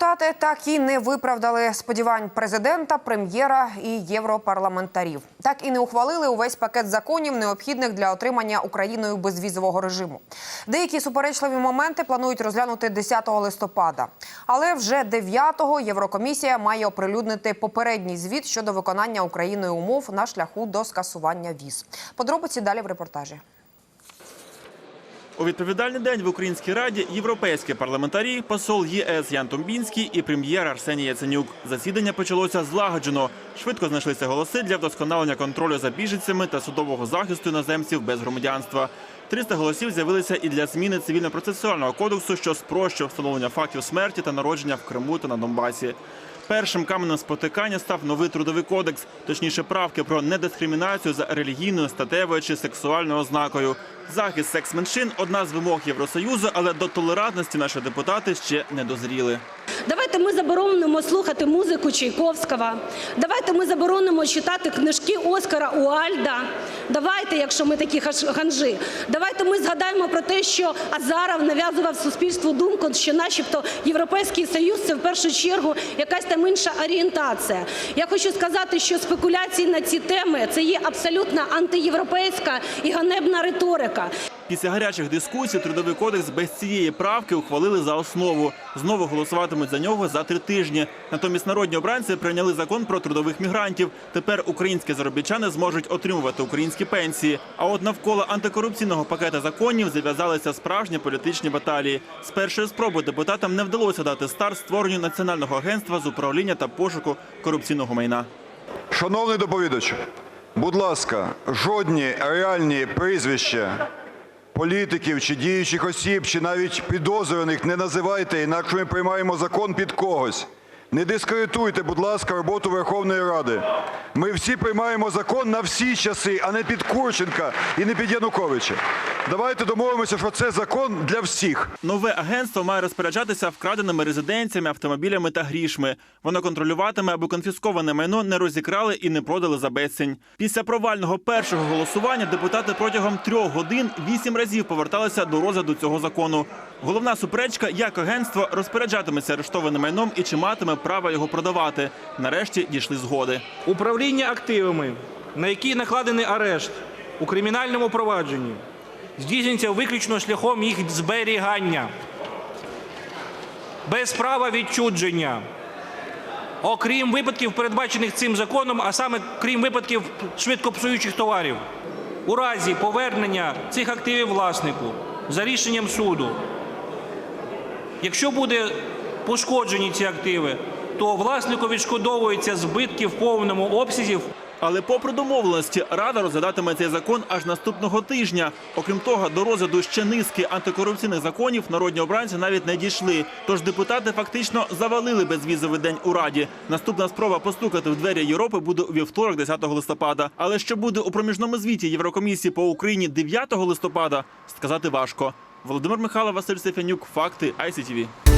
Депутати так і не виправдали сподівань президента, прем'єра і європарламентарів. Так і не ухвалили увесь пакет законів, необхідних для отримання Україною безвізового режиму. Деякі суперечливі моменти планують розглянути 10 листопада. Але вже 9-го Єврокомісія має оприлюднити попередній звіт щодо виконання Україною умов на шляху до скасування віз. Подробиці далі в репортажі. У відповідальний день в Українській раді європейські парламентарі, посол ЄС Ян Томбінський і прем'єр Арсеній Яценюк. Засідання почалося злагоджено. Швидко знайшлися голоси для вдосконалення контролю за біженцями та судового захисту іноземців без громадянства. 300 голосів з'явилися і для зміни цивільно-процесуального кодексу, що спрощує встановлення фактів смерті та народження в Криму та на Донбасі. Першим каменем спотикання став новий трудовий кодекс, точніше правки про недискримінацію за релігійною, статевою чи сексуальною ознакою. Захист секс-меншин одна з вимог Євросоюзу, але до толерантності наші депутати ще не дозріли. Давайте ми заборонимо слухати музику Чайковського. Давайте ми заборонимо читати книжки Оскара Уальда. Давайте, якщо ми такі ханжи, давайте ми згадаємо про те, що Азаров нав'язував суспільству думку, що, начебто, європейський союз це в першу чергу якась там інша орієнтація. Я хочу сказати, що спекуляції на ці теми це є абсолютно антиєвропейська і ганебна риторика. Після гарячих дискусій трудовий кодекс без цієї правки ухвалили за основу. Знову голосуватимуть за нього за три тижні. Натомість народні обранці прийняли закон про трудових мігрантів. Тепер українські заробітчани зможуть отримувати українські пенсії. А от навколо антикорупційного пакета законів зав'язалися справжні політичні баталії. З першої спроби депутатам не вдалося дати старт створенню національного агентства з управління та пошуку корупційного майна. Шановний доповідач, будь ласка, жодні реальні прізвища політиків чи діючих осіб, чи навіть підозрюваних не називайте, інакше ми приймаємо закон під когось. Не дискредитуйте, будь ласка, роботу Верховної Ради. Ми всі приймаємо закон на всі часи, а не під Курченка і не під Януковича. Давайте домовимося, що це закон для всіх. Нове агентство має розпоряджатися вкраденими резиденціями, автомобілями та грішми. Воно контролюватиме, аби конфісковане майно не розікрали і не продали за безцінь. Після провального першого голосування депутати протягом трьох годин вісім разів поверталися до розгляду цього закону. Головна суперечка, як агентство розпоряджатиметься арештованим майном і чи матиме право його продавати. Нарешті дійшли згоди. Управління активами, на які накладений арешт у кримінальному провадженні, здійснюється виключно шляхом їх зберігання, без права відчудження, окрім випадків, передбачених цим законом, а саме крім випадків швидкопсуючих товарів. У разі повернення цих активів власнику за рішенням суду, якщо буде пошкоджені ці активи, то власнику відшкодовується збитки в повному обсязі Але попри домовленості, рада розглядатиме цей закон аж наступного тижня. Окрім того, до розгляду ще низки антикорупційних законів народні обранці навіть не дійшли. Тож депутати фактично завалили безвізовий день у раді. Наступна спроба постукати в двері Європи буде у вівторок, 10 листопада. Але що буде у проміжному звіті Єврокомісії по Україні 9 листопада, сказати важко. Володимир Михайло, Василь Стефанюк, факти ICTV.